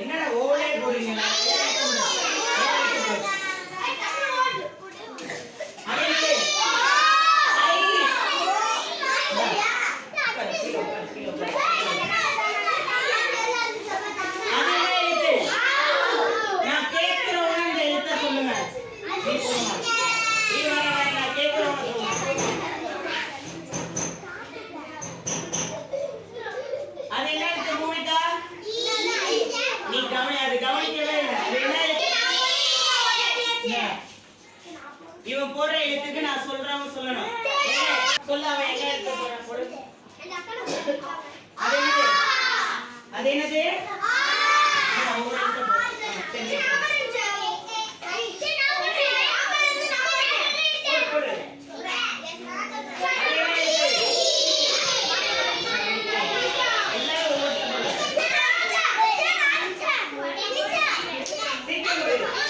என்னடா ஓவலே போறீங்க? இவன் போற எழுத்துக்கு நான் சொல்றவன் சொல்லணும் சொல்ல அவன் என்ன எழுத்து அது என்னது Thank you.